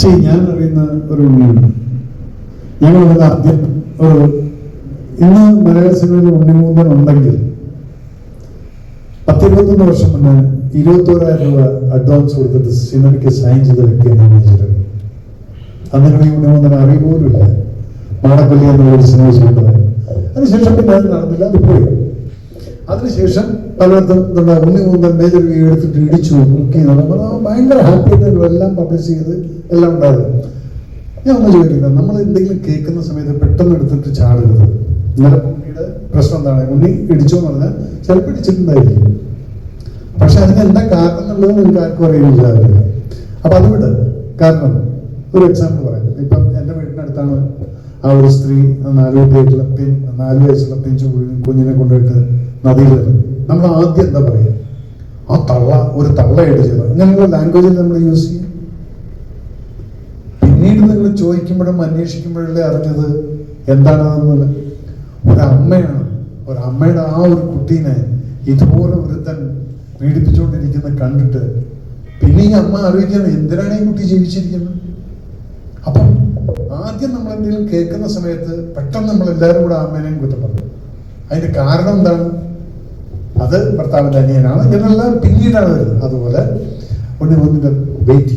ശരി ഞാൻ അറിയുന്ന ഒരു ഉണ്ണിയുണ്ട്. ഞങ്ങൾ അത് ആദ്യം ഒരു ഇന്ന് മലയാള സിനിമയിൽ ഉണ്ണിമൂന്തൻ ഉണ്ടെങ്കിൽ പത്തിരുപത്തൊന്ന് വർഷം മുന്നേ ഇരുപത്തോരായിരം രൂപ അഡ്വാൻസ് കൊടുത്തിട്ട് സിനിമയ്ക്ക് സൈൻ ചെയ്ത വ്യക്തിയാണ് വിജയൻ അന്ന് ഈ ഉണ്ണിമൂന്തൻ അറിയുപോലും ഇല്ല. എന്നുള്ള ഒരു സിനിമ ചെയ്തത് അതിനുശേഷം പിന്നെ അത് നടന്നില്ല അത് പോയി. അതിനുശേഷം പലയിടത്തും ഉണ്ണി മൂന്നൽ മേജർ വ്യൂ എടുത്തിട്ട് ഇടിച്ചു ബുക്ക് ആ ഭയങ്കര ഹാപ്പി ആയിട്ട് എല്ലാം പബ്ലിഷ് ചെയ്ത് എല്ലാം ഉണ്ടായിരുന്നു ഞാൻ ഒന്ന് ചോദിക്കുന്നത് നമ്മൾ എന്തെങ്കിലും കേൾക്കുന്ന സമയത്ത് പെട്ടെന്ന് എടുത്തിട്ട് ചാടരുത്. ഇന്നലെ ഉണ്ണിയുടെ പ്രശ്നം എന്താണ്? ഉണ്ണി ഇടിച്ചു എന്ന് പറഞ്ഞാൽ ചിലപ്പോൾ ഇടിച്ചിട്ടുണ്ടായിരിക്കും. പക്ഷെ അതിന് എന്താ കാരണം എന്നുള്ളത് നിങ്ങൾക്ക് ആർക്കും അറിയില്ല. അപ്പൊ അത് വിട്. കാരണം ഒരു എക്സാമ്പിൾ പറയാം. ഇപ്പം എന്റെ വീടിനടുത്താണ് ആ ഒരു സ്ത്രീ നാല് പിൻ നാല് വയസ്സുള്ള പിഞ്ചു കുഞ്ഞിനെ കൊണ്ടുപോയിട്ട് നദിയിൽ എറിഞ്ഞു. നമ്മൾ ആദ്യം എന്താ പറയുക? ആ തള്ള ഒരു തള്ളയായിട്ട് ചെയ്തു ഇങ്ങനെയുള്ള ലാംഗ്വേജിൽ നമ്മൾ യൂസ് ചെയ്യും പിന്നീട് നിങ്ങൾ ചോദിക്കുമ്പോഴും അന്വേഷിക്കുമ്പോഴല്ലേ അറിഞ്ഞത് എന്താണെന്ന് ഒരമ്മയാണ് ഒരമ്മയുടെ ആ ഒരു കുട്ടീനെ ഇതുപോലെ ഒരുത്തൻ പീഡിപ്പിച്ചുകൊണ്ടിരിക്കുന്ന കണ്ടിട്ട് പിന്നെ ഈ അമ്മ അറിയിക്കണം എന്തിനാണ് ഈ കുട്ടി ജീവിച്ചിരിക്കുന്നത്? അപ്പം ആദ്യം നമ്മൾ എന്തെങ്കിലും കേൾക്കുന്ന സമയത്ത് പെട്ടെന്ന് നമ്മൾ എല്ലാവരും കൂടെ അമ്മേനെയും കുറ്റം പറഞ്ഞു അതിന്റെ കാരണം എന്താണ്? അത് ഭർത്താവിന്റെ അനിയനാണ്. ഇതെല്ലാം പിന്നീടാണ് വരുന്നത്. അതുപോലെ ഉണ്ണി ഒന്നിന്റെ വെയിറ്റ്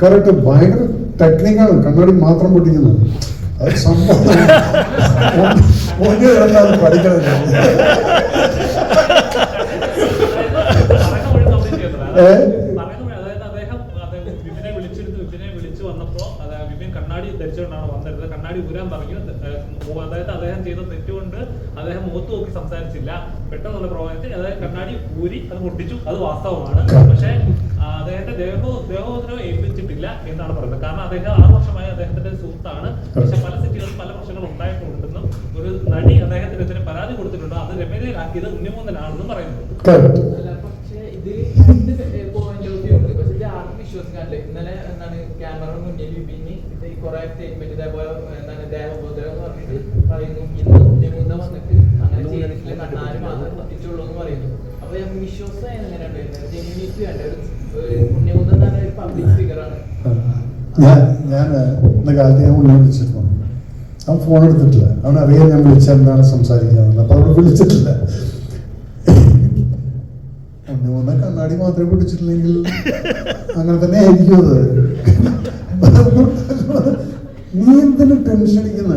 കറക്റ്റ് ഭയങ്കര ടെക്നിക്കാണ് കണ്ണാടി മാത്രം പൊട്ടിക്കുന്നത്. അത് സംഭവം. ഒന്ന് പഠിക്കണം പറയുന്ന വഴി complete ചെയ്തതാ. ഏ? പറയുന്ന വഴി, അതായത് അദ്ദേഹം അദ്ദേഹം വിപിനെ വിളിച്ചെടുത്ത് വിപിനെ വിളിച്ചു വന്നപ്പോ അതായത് വിപിൻ കണ്ണാടി ധരിച്ചുകൊണ്ടാണ് വന്നിരുന്നത്. കണ്ണാടി ഊരാൻ പറഞ്ഞു. അതായത് അദ്ദേഹം ചെയ്ത തെറ്റുകൊണ്ട് അദ്ദേഹം മുഖത്ത് നോക്കി സംസാരിച്ചില്ല. പെട്ടെന്നുള്ള പ്രഭാവത്തിൽ അതായത് കണ്ണാടി ഊരി അത് പൊട്ടിച്ചു. അത് വാസ്തവമാണ്. പക്ഷേ അദ്ദേഹത്തെ ദേഹോ ദേഹോദരവും ഏൽപ്പിച്ചിട്ടില്ല എന്നാണ് പറയുന്നത്. കാരണം അദ്ദേഹം ആറു വർഷമായി അദ്ദേഹത്തിന്റെ സുഹൃത്താണ്. പക്ഷെ പല സിറ്റികളിൽ പല പ്രശ്നങ്ങളും ഉണ്ടായിട്ടുണ്ടെന്നും ഒരു നടി അദ്ദേഹത്തിനെതിരെ പരാതി കൊടുത്തിട്ടുണ്ട്. അത് രമ്യതയിലാക്കിയത് ഉണ്ണിമൂന്നനാണെന്നും പറയുന്നു വിശ്വസിക്കാനില്ല. ഇന്നലെ എന്താണ് ക്യാമറ മുന്നിൽ പിന്നെ ഇത് ഈ കുറെ സ്റ്റേറ്റ്മെന്റ് ഇതേപോലെ എന്താണ് ദേഹബോധം എന്ന് പറഞ്ഞിട്ട് പറയുന്നു. ഇന്ന് നിമുന്ന വന്നിട്ട് അങ്ങനെ ചെയ്തിട്ടില്ല. കണ്ണാൽ മാത്രം പറ്റിച്ചുള്ളൂ എന്ന് പറയുന്നു. അപ്പൊ ഞാൻ വിശ്വസം എങ്ങനെയാണ് വരുന്നത് വേണ്ട? ഒരു ഒരു തന്നെ ഒരു പബ്ലിക് ഫിഗറാണ് ഞാൻ ഞാൻ ഇന്ന കാലത്ത് ഞാൻ ഉള്ളിൽ വിളിച്ചിരുന്നു. അവൻ ഫോൺ എടുത്തിട്ടില്ല. അവൻ അറിയാൻ ഞാൻ വിളിച്ചാൽ എന്താണ് സംസാരിക്കാന്നുള്ളത്. അപ്പൊ അവൻ വിളിച്ചിട്ടില്ല. വന്ന കണ്ണാടി മാത്രമേ പിടിച്ചിട്ടില്ലെങ്കിൽ അങ്ങനെ തന്നെ ആയിരിക്കും അത്. നീ എന്തിനു ടെൻഷൻ അടിക്കുന്ന?